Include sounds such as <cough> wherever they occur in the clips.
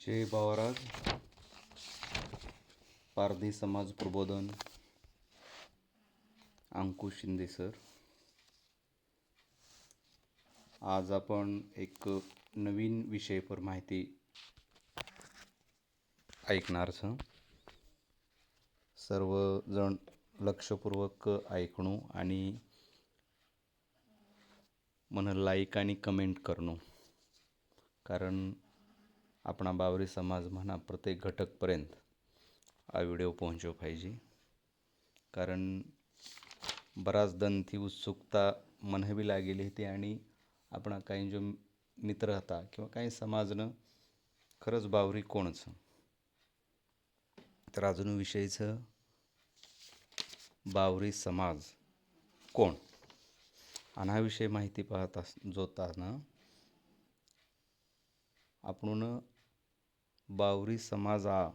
जय बावराज पारधी समाज प्रबोधन. अंकुश शिंदे सर. आज आपण एक नवीन विषयपर माहिती ऐकणार छ सर्वजण लक्षपूर्वक ऐकणं आणि मन लाईक आणि कमेंट करणं. कारण आपणा बावरी समाज म्हणा प्रत्येक घटकपर्यंत हा व्हिडिओ पाहिजे कारण बराच ती उत्सुकता मनहवी लागेली होती आणि आपणा काही जो मित्र होता किंवा काही समाजनं खरंच बावरी कोणच तर अजून विषयीचं बावरी समाज कोण आणि माहिती पाहत अस जोताना आपण बावरी समाज. हा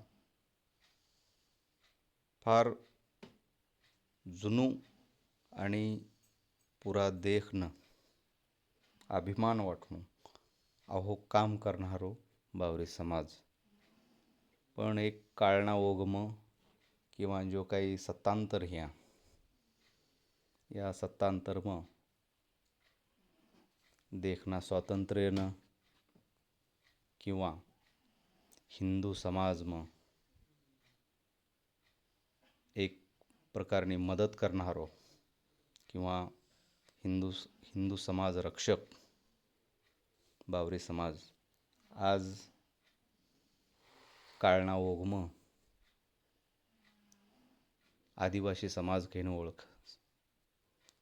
फार जुनू आणि पुरा देखणं. अभिमान वाटणं. अहो काम करणारो बावरी समाज. पण एक काळणा ओगम किंवा जो काही सत्तांतर ह्या. या सत्तांतर मग देखना स्वातंत्र्यनं किंवा हिंदू समाजमा एक प्रकारनी मदत करणारो किंवा हिंदू हिंदू समाज रक्षक बावरी समाज आज काळना ओगम आदिवासी समाज घेणं ओळख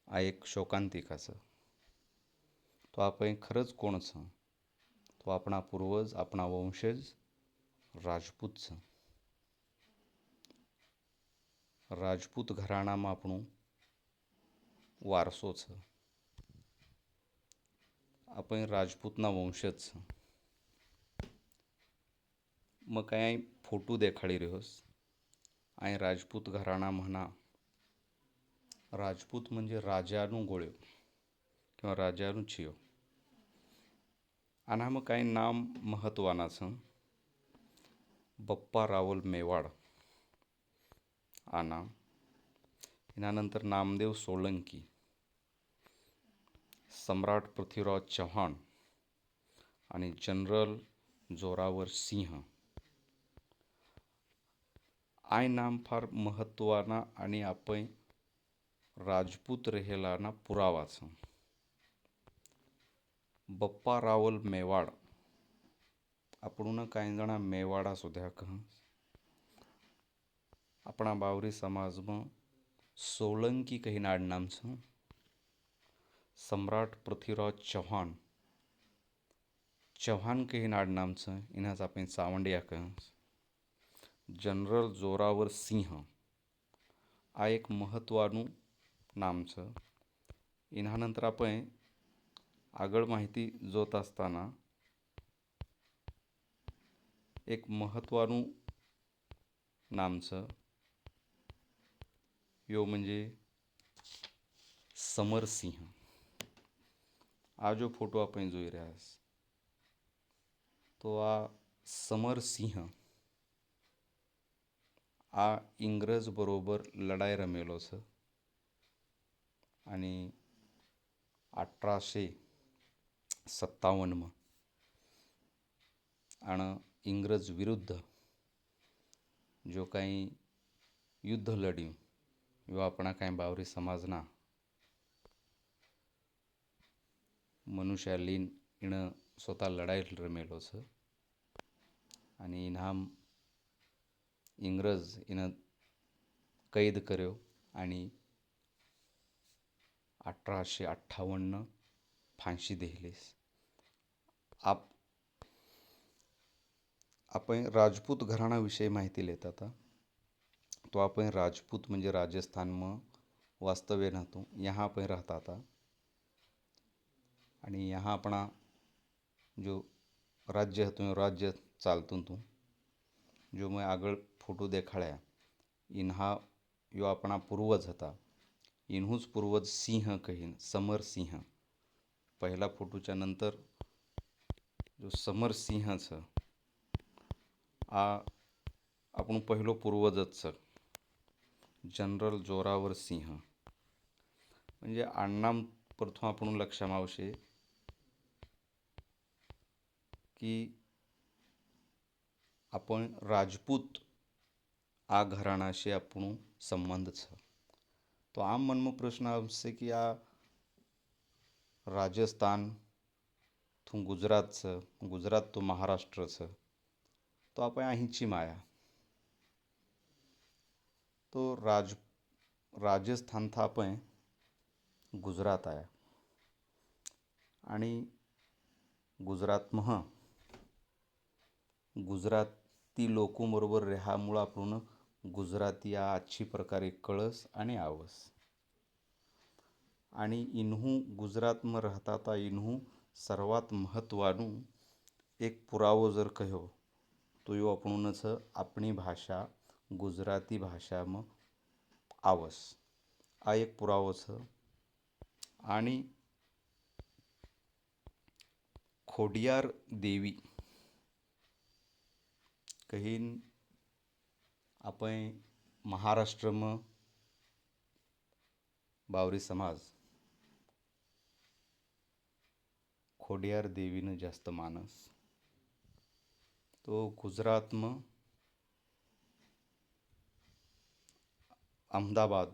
हा एक शोकांतिकाचं तो आपण खरंच कोणचं? तो आपणा पूर्वज आपणा वंशज राजपूत छ राजपूत घराणामा આપણું વારસો છે આપણે રાજપૂતના વંશજ છે मग काय फोटो देखाडी રહ્યોસ અહીં રાજપૂત ઘરાણા म्हणा રાજપૂત म्हणजे રાજાનું ગોળ્યો किंवा રાજાનું छियो आणि मग काही नाम महत्वाना છે बप्पा रावल मेवाड. आना. यानंतर नामदेव सोळंकी सम्राट पृथ्वीराज चव्हाण आणि जनरल जोरावर सिंह. आय नाम फार महत्वाना आणि आपण राजपूत रहेलाना पुरावाचं. बप्पा रावल मेवाड. આપણુંના કાંઈ જણા મેવાડા સુધ્યા આપણા બાવરી સમાજમાં સોલંકી કહીને આડનામ છે સમ્રાટ પૃથ્વીરાજ ચૌહાણ ચૌહાણ કહીને આડનામ છે એના જ આપણે સાવંડિયા કહે જનરલ જોરાવર સિંહ આ એક મહત્ત્વનું નામ છે એના નંतर આપણે આગળ માહિતી જોતા असताना એક મહત્ત્વનું નામ છે यो म्हणजे समरसिंह આ જો ફોટો આપણે જોઈ રહ્યા છે તો આ સમરસિંહ આ इंग्रज बरोबर लढाई रमेलो છે आणि अठराशे सत्तावन्नमा आणि इंग्रज विरुद्ध जो काही युद्ध લડ્યું એવા આપણા बावरी समाजना સમાજના लीन इण स्वतः लढाई रमेलो छ आणि इनाम इंग्रज इन कैद कर्यो आणि अठराशे अठ्ठावन्न फांशी दिलीस आप आपण राजपूत घराण्याविषयी माहिती लेत आता. तो आपण राजपूत म्हणजे राजस्थान म वास्तव्य राहतो. यहाँ आपण राहता आता. आणि यहाँ आपणा जो राज्य हतो राज्य चालतो तू. जो मग आगळ फोटो देखाळ्या इन्हा यो आपणा पूर्वज होता. इन्हूच पूर्वज सिंह कहीन समर सिंह. पहिला फोटोच्या नंतर जो समरसिंह છે આ આપણું પહેલો પૂર્વજ જ છે જનરલ જોરાવર સિંહ म्हणजे આડનામ પરથી આપણું લક્ષમાં આવશે की आपण રાજપૂત આ ઘરાણાશે આપણું સંબંધ છે તો આમ મનમાં પ્રશ્ન આવશે કે આ રાજસ્થાન થું ગુજરાત છે ગુજરાત તો મહારાષ્ટ્ર છે तो आपण अहिंची माया. तो राज राजस्थान था आपण गुजरात आया आणि गुजरात मह गुजराती लोकबरोबर रेहामुळं आपण गुजराती या अच्छी प्रकारे कळस आणि आवस. आणि इन्हू गुजरातમાં रहता था ઇન્હું સર્વાત મહત્ત્વનું एक પુરાવો जर કહ્યો તો એ આપણું છે આપણી ભાષા ગુજરાતી ભાષામાં આવસ આ એક પુરાવો છે आणि ખોડિયાર દેવી કહીન આપણે મહારાષ્ટ્રમાં બાવરી સમાજ ખોડિયાર દેવીને જાસ્ત માનસ તો ગુજરાતમાં અમદાવાદ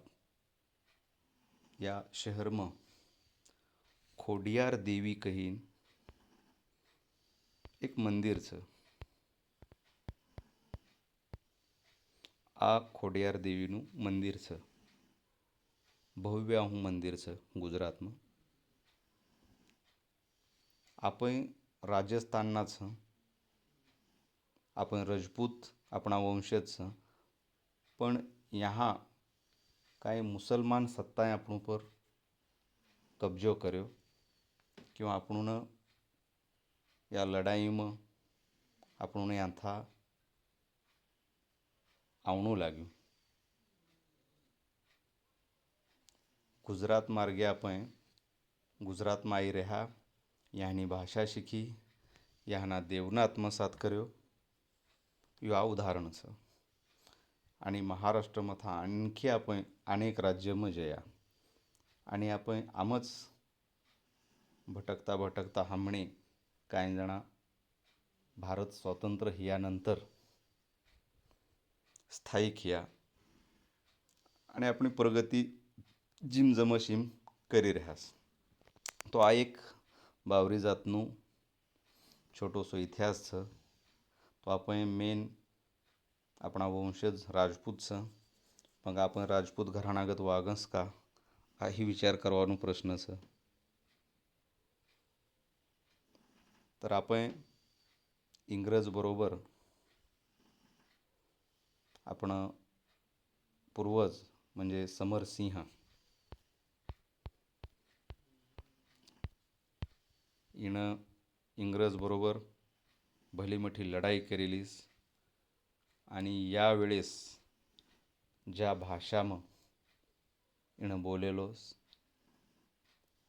या શહેરમાં ખોડિયાર દેવી કહીન એક મંદિર છે આ ખોડિયાર દેવીનું મંદિર છે ભવ્ય આવું મંદિર છે ગુજરાતમાં આપણે રાજસ્થાનના છે આપણે રજપૂત આપણા વંશજ છે પણ યહાં કાંઈ મુસલમાન સત્તાએ આપણું પર કબજો કર્યો किंवा આપણને या લડાઈમાં આપણને યાથા આવણું લાગ્યું ગુજરાત માર્ગે આપણે ગુજરાતમાં આવી રહ્યા યાની ભાષા શીખી યાના દેવને આત્મસાત કર્યો એવું या उदाहरणचं. છે आणि महाराष्ट्रमथा आणखी आपण अनेक राज्यમાં जया आणि आपण आमच भटकता भटकता हमणे काही जणा भारत स्वतंत्र हियानंतर स्थायिक हिया. आणि आपली प्रगती जिमजमशीम કરી करी છે तो आ एक बावरी જાતનું छोटोसो इतिहास पापय मेन आपणा वंशज राजपूतचा. मग आपण राजपूत घराणागत वागस का? काही विचार करવાનો प्रश्न છે तर आपण इंग्रजबरोबर आपण पूर्वज म्हणजे समरसिंह इणं इंग्रजबरोबर भली मोठी लढाई केलेलीस आणि यावेळेस ज्या भाषा मग इणं बोलेलोस.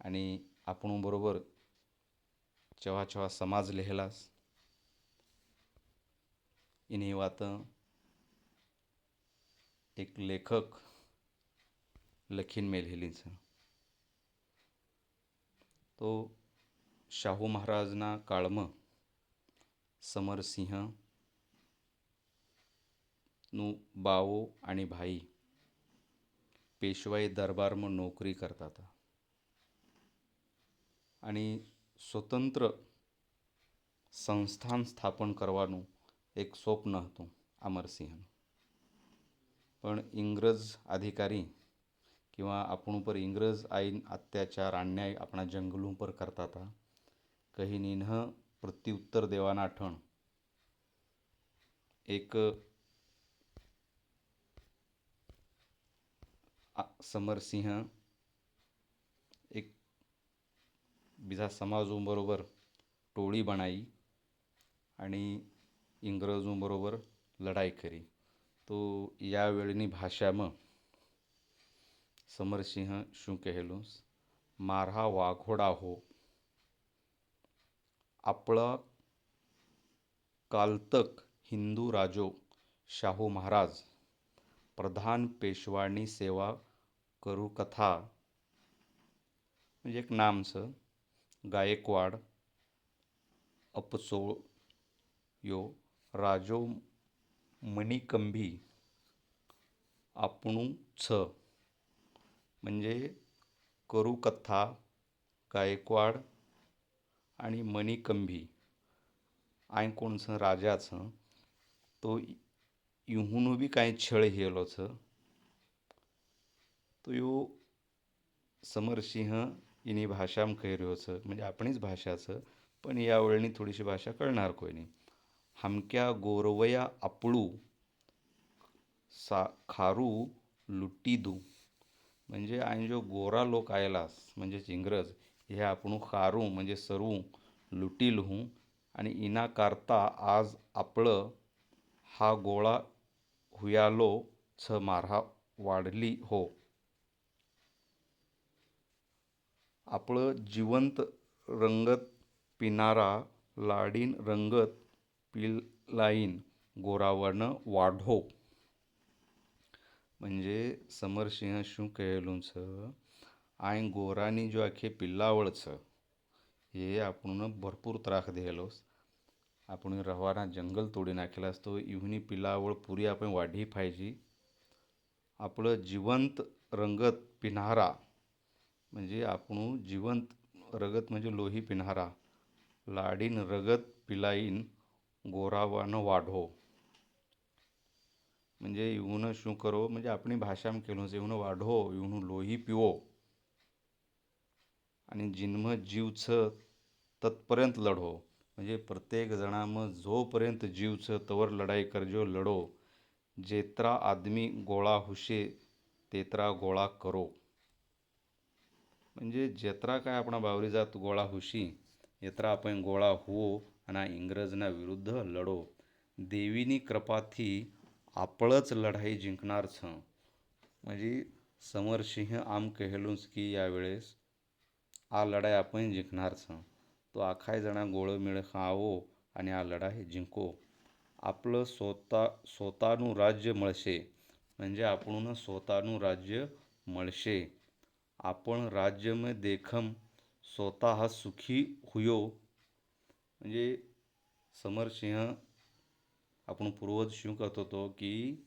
आणि आपण बरोबर चव्हा चव्हा समाज लिहिलास. इन्ही वातं एक लेखक लखीन मे लिहिलीच तो शाहू महाराजना काळमं કાળમાં સમરસિંહનું બાવો आणि ભાઈ પેશવાઈ દરબારમાં નોકરી કરતા હતા અને સ્વતંત્ર સંસ્થાન સ્થાપન કરવાનું એક સ્વપ્ન હતું અમરસિંહનું પણ इंग्रज अधिकारी किंवा आपण ઉપર इंग्रज આઈન અત્યાચાર અન્યાય આપણા જંગલો પર કરતા હતા કહીને प्रत्युत्तर देवाना आठवण. एक समरसिंह एक बिझा समाजोबरोबर टोळी बनाई आणि इंग्रजोबरोबर लढाई करी. तो या भाषा भाषाम समरसिंह શું કહેલું मारहा वाघोडा हो आपला काल तक हिंदू राजो शाहू महाराज प्रधान पेशवानी सेवा करू कथा. म्हणजे एक नामचं गायकवाड अपसोळ यो राजो मणिकंभी आपणू छ म्हणजे करू कथा गायकवाड आणि मणिकंभी हांयें कोणसो तो इहून बी काय छळ हेलोच. यो समरसिंह इनी भाषा मुखेर म्हणजे आपणच भाशाच पण यावेळी थोडीशी भाषा कळणार कोणी हमक्या गोरवया आपळू सा खारू लुट्टी दू. म्हणजे हांवें जो गोरा लोक आयलास म्हणजेच इंग्रज हे आपण खारू म्हणजे सरवू लुटी लहू आणि इना करता आज आपलं हा गोळा हुयालो छ मारहा वाढली हो आपलं जिवंत रंगत पिनारा लाडीन रंगत पिलाईन गोरावनं वाढो म्हणजे समरसिंह શું કહેલું છે આય ગોરાની જો આખે પિલ્લાવળ છે એ આપણને ભરપૂર ત્રાસ દેલો आपण रवाना जंगल तोडी नाखेलास तो इव्हनी पिलावळ पुरी आपण वाढी पाहिजे आपलं जिवंत रंगत पिन्हारा म्हणजे आपण जिवंत रगत म्हणजे लोही पिन्हारा लाडीन रगत पिलाईन गोरावानं वाढो म्हणजे इव्हनं શું કરો म्हणजे આપણી ભાષામાં કહેલું છે ઇવનું વાઢો ઇવનું લોહી પીવો आणि जिन्म जीवच तत्पर्यंत लढो. म्हणजे प्रत्येक जणामं जोपर्यंत जीवच तवर लढाई करजो लढो. जेत्रा आदमी गोळा हुशे तेत्रा गोळा करो. म्हणजे जेत्रा काय आपणा बावरी जात गोळा हुशी येत्रा आपण गोळा हुओ आणि इंग्रजना विरुद्ध लढो. देवीनी कृपाथी आपळच लढाई जिंकणार छ. म्हणजे समरसिंह आम कहेલું की यावेळेस आ लढाई आपण जिंकणारचं तो आखाय जणा गोळ मिळ खावो आणि आ लढाई जिंको. आपलं स्वतः स्वतःनु राज्य मळशे. म्हणजे आपण स्वतःनु राज्य मळशे. आपण राज्य मे देखम स्वत सुखी हुयो. म्हणजे समर सिंह आपण पूर्वज शिव करत होतो की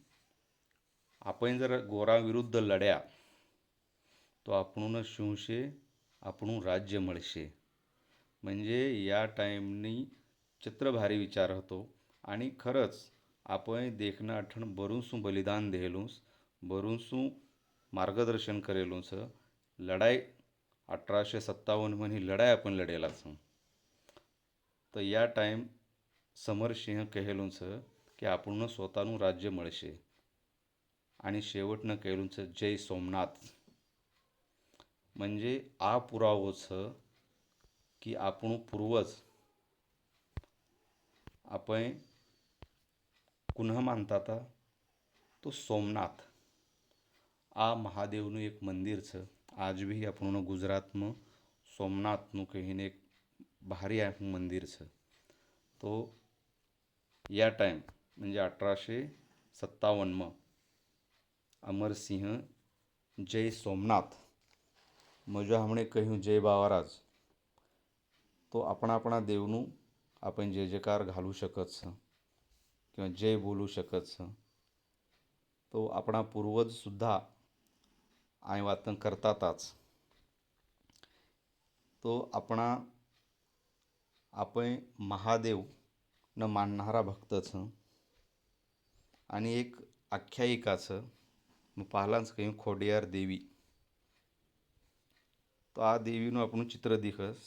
आपण जर गोराविरुद्ध लढ्या तो आपण शिवशे આપણું રાજ્ય મળશે म्हणजे या टाईमनी चित्र भारी विचार હતો आणि ખરચ આપણે દેખના અઠણ ભરું બલિદાન દેલું ભરું માર્ગદર્શન કરેલું છે લડાઈ અઠરાशे સત્તાવનમાંની લડાઈ આપણે લડેલા છું તો યા ટાઈમ સમરસિંહ કહેલું છે કે આપણને પોતાનું રાજ્ય મળશે आणि शेवटनं केलूंचं जय सोमनाथ म्हणजे આ પુરાવો છે की आपण પૂર્વજ आपण કુન્હ માનતા હતા તો સોમનાથ આ મહાદેવનું એક મંદિર છે આજ બી આપણું ગુજરાતમાં સોમનાથનું કહીને એક ભારી આખું મંદિર છે તો या टाईम म्हणजे अठराशे સત્તાવનમાં અમરસિંહ જય સોમનાથ મજા હમણે કહ્યું જય બાવારાજ તો આપણા આપણા દેવનું आपण जय जयकार घालू शकत છે किंवा जय बोलू शकत છે तो આપણા પૂર્વજ सुद्धा आई वातन करतातच तो आपणा आपण महादेव न मानणारा भक्त छ आणि एक आख्यायिका मग पाहलाच કહ્યું ખોડિયાર દેવી તો આ દેવીનું આપણું ચિત્ર દીખસ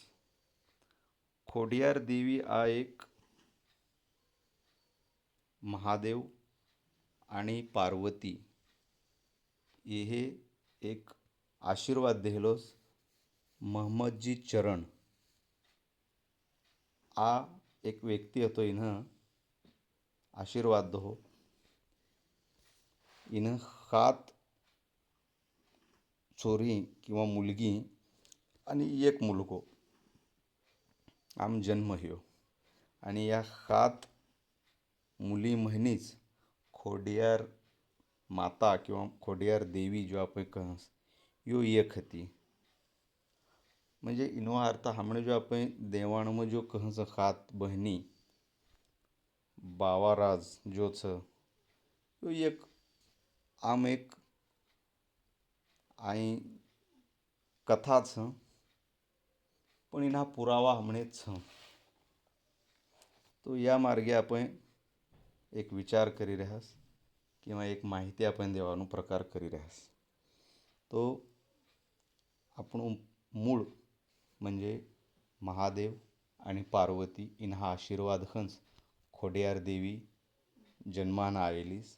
ખોડિયાર દેવી આ એક महादेव आणि पार्वती हे एक आशीर्वाद देहलोस महम्मदजी ચરણ આ એક વ્યક્તિ હતો એને આશીર્વાદ દો એને સાત છોરી किंवा मुलगी आणि एक मुलगो. आम जन्म ह्यो. आणि या सात मुली म्हणीच खोडियार माता किंवा खोडियार देवी जो आपण कहस यो एक हती. म्हणजे इनो अर्थ हमणे जो आपण म जो कहस खात बहिणी बावाराज जो छ यो एक आम एक आई कथाच पण इन पुरावा म्हणेच तो या मार्गे आपण एक विचार करी रह्यास किंवा एक माहिती आपण देवांनो प्रकार करी राहास. तो आपण मूळ म्हणजे महादेव आणि पार्वती इन हा आशीर्वाद हंस खोडियार देवी जन्मान आयलीस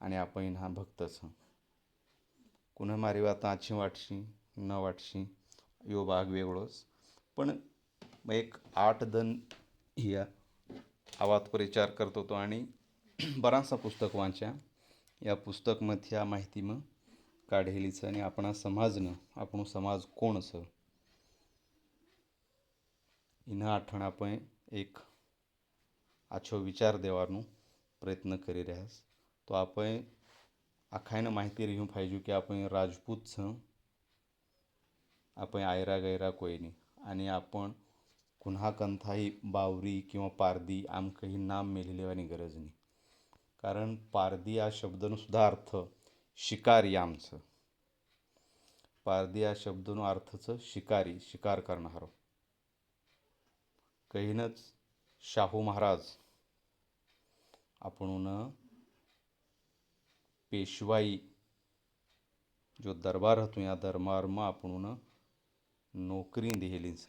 आणि आपण इन हा भक्तच हां कुन्हा मारे वाताशी वाटशी न वाटशी यो भाग वेगळोच. पण एक आठ दन या आवाज परिचार करतो तो आणि <clears throat> बरासा पुस्तक वाचा. या पुस्तक मध्या माहिती मग काढलीच आणि आपण समाजनं आपण समाज कोण असं इन आठवडा पण एक आछो विचार देवार प्रयत्न करी रहस तो आपण आखायनं माहिती रिहू पाहिजे की आपण राजपूत स आपण आयरा गैरा कोयनी. आणि आपण कुन्हा कंथाई बावरी किंवा पारधी आम ही नाम मेलिलेवानी गरज नाही. कारण पारधी या शब्दनंसुद्धा अर्थ शिकारी आमचं. पारधी या शब्दनो अर्थचं शिकारी शिकार करणार. कहीनच शाहू महाराज आपण पेशवाई जो दरबार होतो या दरबार मग आपण नोकरी दिलीच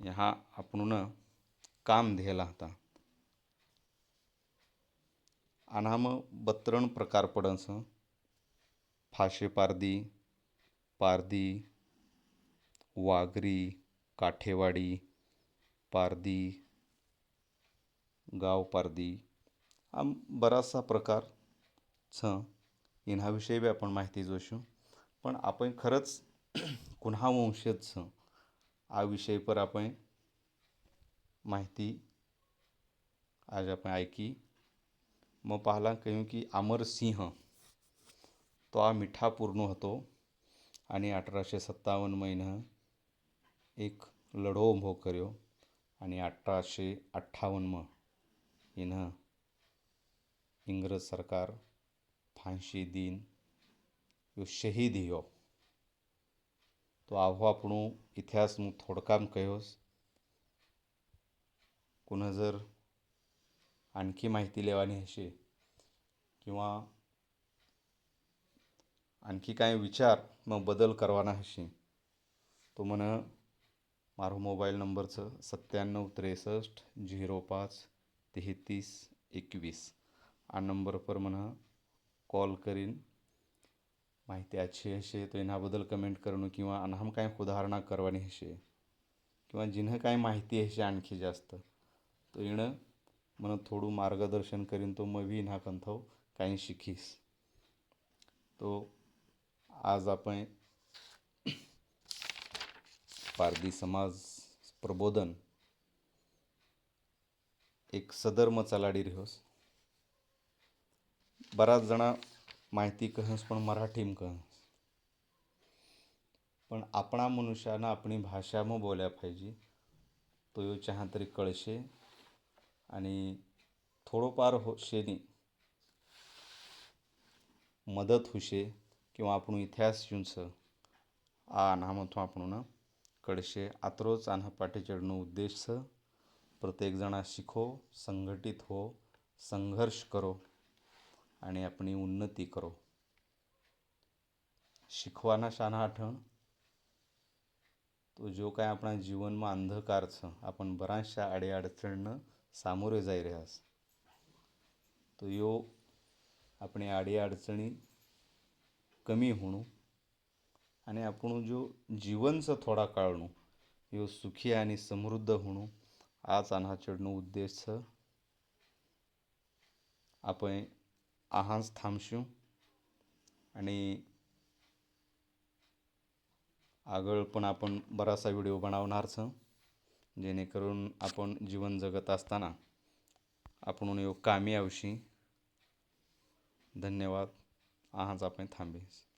ह्या आपण काम दिला होता. अनाम बत्रण प्रकार पडस फाशे पारदी पारदी वागरी काठेवाडी पारदी गाव पारदी आम बराचसा प्रकार छ इन्हाविषयी बी आपण माहिती जोशू. पण आपण खरंच <clears throat> कुन्हा वंशज छ આ વિષય પર આપણે માહિતી आज आपण ऐकी मग पाहला કહ્યું की अमरसिंह तो આ મીઠાપુરનો હતો आणि अठराशे सत्तावन्न महिना एक लढो उभो કર્યો आणि अठराशे अठ्ठावन्नमा એના इंग्रज सरकार फांसी दिन यो शहीद ह्यो તો આવો આપણું ઇતિહાસનું થોડકામ કહ્યોસ कुणा जर आणखी माहिती લેવાની હશે किंवा आणखी કાંઈ વિચારમાં બદલ કરવાના હશે તો મને મારો મોબાઈલ નંબર છે સત્યાણું ત્રેસઠ ઝીરો પાંચ તેત્રીસ એકવીસ આ નંબર પર મને कॉल करीन माहिती अच्छी असे तो એના कमेंट करणं किंवा अनहम काय સુધારણા કરવાની હશે किंवा जिन्ह काय माहिती हशी आणखी जास्त. तो येणं मन थोडं मार्गदर्शन करीन तो मग विना कंथव काही शिकीस. तो आज आपण पारधी समाज प्रबोधन एक सदर्म चलाडी रिहोस. बराच जणा माहिती कहस पण मराठीम कहस. पण आपणा मनुष्यानं आपणी भाषामं बोल्या पाहिजे तो यो चहा तरी कळशे आणि थोडंफार होशेनी मदत होशे किंवा आपण इतिहास युंस आ नामथो आपण कळशे. आत्रोच आन्हा पाठी चढणं उद्देश प्रत्येकजण शिखो संघटित हो संघर्ष करो. आणि आपणी उन्नती करो. शिकवाना शाना आठवण. तो जो काय आपण जीवन मा अंधकार छ आपण बऱ्याचशा आडेअडचणनं सामोरे जाई रहास तो यो आपण आडेअडचणी कमी होणू आणि आपण जो जीवनचं थोडा काळणू यो सुखी आणि समृद्ध होणू आज आन्हा चढणू उद्देश आपण आहांस થામશું आणि आगळ पण आपण बराचसा व्हिडिओ बनवणार बनवणारच जेणेकरून आपण जीवन जगत असताना आपण यो कामी आवशी धन्यवाद. आहाज आपण थांबेस.